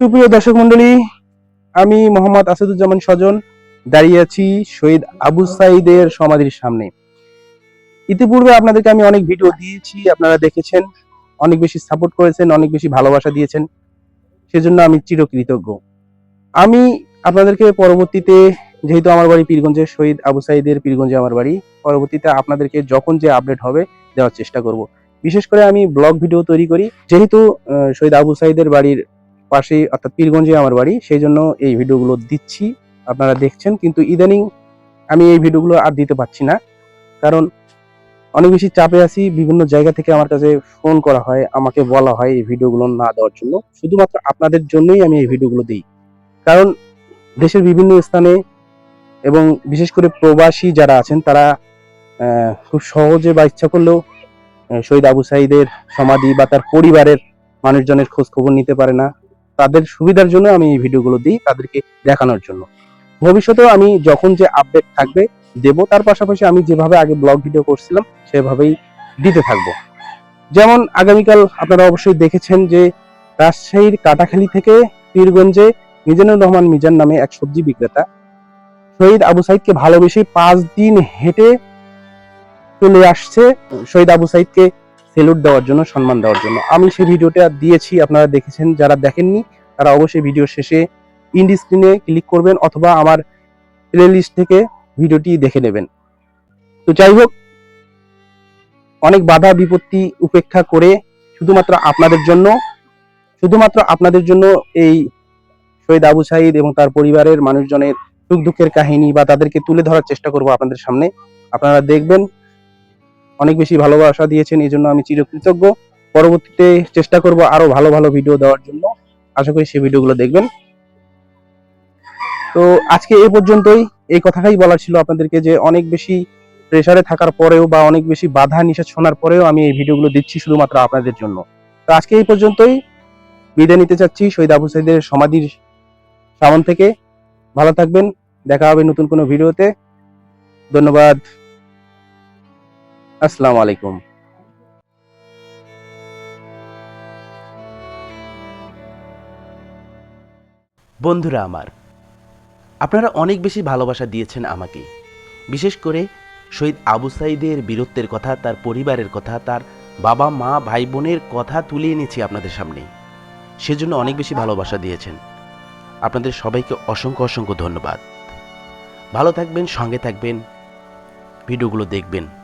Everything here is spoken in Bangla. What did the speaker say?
সুপ্রিয় দর্শক মন্ডলী আমি মোহাম্মদ আসাদুজ্জামান স্বজন দাঁড়িয়ে আছি শহীদ আবু সাইদের সমাধির সামনে। ইতিপূর্বে আপনাদেরকে আমি অনেক ভিডিও দিয়েছি, আপনারা দেখেছেন, অনেক বেশি সাপোর্ট করেছেন, অনেক বেশি ভালোবাসা দিয়েছেন, সেজন্য আমি চিরকৃতজ্ঞ। আমি আপনাদেরকে পরবর্তীতে, যেহেতু আমার বাড়ি পীরগঞ্জে, শহীদ আবু সাইদের পীরগঞ্জে আমার বাড়ি, পরবর্তীতে আপনাদেরকে যখন যে আপডেট হবে, দেওয়ার চেষ্টা করব। বিশেষ করে আমি ব্লগ ভিডিও তৈরি করি, যেহেতু শহীদ আবু সাইদের বাড়ির পাশেই অর্থাৎ পীরগঞ্জে আমার বাড়ি, সেই জন্য এই ভিডিওগুলো দিচ্ছি, আপনারা দেখছেন। কিন্তু ইদানিং আমি এই ভিডিওগুলো আর দিতে পারছি না। কারণ অনেক বেশি চাপে আছি, বিভিন্ন জায়গা থেকে আমার কাছে ফোন করা হয়, আমাকে বলা হয় এই ভিডিওগুলো না দেওয়ার জন্য। শুধুমাত্র আপনাদের জন্যই আমি এই ভিডিওগুলো দিই। কারণ দেশের বিভিন্ন স্থানে এবং বিশেষ করে প্রবাসী যারা আছেন, তারা খুব সহজে বা ইচ্ছা করলেও শহীদ আবু সাইদের সমাধি বা তার পরিবারের মানুষজনের খোঁজ খবর নিতে পারে না। তাদের সুবিধার জন্য আমি এই ভিডিওগুলো দিই তাদেরকে দেখানোর জন্য। ভবিষ্যতেও আমি যখন যে আপডেট থাকবে, দেব। তার পাশাপাশি আমি যেভাবে আগে ব্লগ ভিডিও করছিলাম, সেভাবেই দিতে থাকব। যেমন আগামীকাল আপনারা অবশ্যই দেখেছেন যে রাজশাহীর কাটাখালী থেকে পীরগঞ্জে মিজানুর রহমান মিজান নামে এক সবজি বিক্রেতা শহীদ আবু সাইদকে ভালোবেসে পাঁচ দিন হেঁটে চলে আসছে। শহীদ আবু সাইদকে সেলুট দেওয়ার জন্য, সম্মান দেওয়ার জন্য। আমি সেই ভিডিওটা দিয়েছি, আপনারা দেখেছেন, যারা দেখেননি, তারা অবশ্যই ভিডিও শেষে ইন্ডি স্ক্রিনে ক্লিক করবেন অথবা আমার প্লে লিস্ট থেকে ভিডিওটি দেখে নেবেন। তো যাই হোক, অনেক বাধা বিপত্তি উপেক্ষা করে শুধুমাত্র আপনাদের জন্য, শুধুমাত্র আপনাদের জন্য এই শহীদ আবু সাইদ এবং তার পরিবারের মানুষজনের সুখ দুঃখের কাহিনী বা তাদেরকে তুলে ধরার চেষ্টা করব আপনাদের সামনে। আপনারা দেখবেন অনেক বেশি ভালোবাসা দিয়েছেন এই জন্য আমি চিরকৃতজ্ঞ। পরবর্তীতে চেষ্টা করব আরও ভালো ভালো ভিডিও দেওয়ার জন্য। আশা করি সেই ভিডিওগুলো দেখবেন। তো আজকে এই পর্যন্তই। এই কথাটাই বলার ছিল আপনাদেরকে যে অনেক বেশি প্রেসারে থাকার পরেও বা অনেক বেশি বাধা নিষেধ শোনার পরেও আমি এই ভিডিওগুলো দিচ্ছি শুধুমাত্র আপনাদের জন্য। তো আজকে এই পর্যন্তই। বিদায় নিতে চাচ্ছি শহীদ আবু সাইদের সমাধির সামন থেকে। ভালো থাকবেন। দেখা হবে নতুন কোনো ভিডিওতে ধন্যবাদ। আসসালামু আলাইকুম। বন্ধুরা আমার, আপনারা অনেক বেশি ভালোবাসা দিয়েছেন আমাকে। বিশেষ করে শহীদ আবু সাইদের বীরত্বের কথা, তার পরিবারের কথা, তার বাবা, মা, ভাই বোনের কথা তুলে এনেছি আপনাদের সামনে। সেজন্য অনেক বেশি ভালোবাসা দিয়েছেন। আপনাদের সবাইকে অসংখ্য অসংখ্য ধন্যবাদ। ভালো থাকবেন, সঙ্গে থাকবেন, ভিডিওগুলো দেখবেন।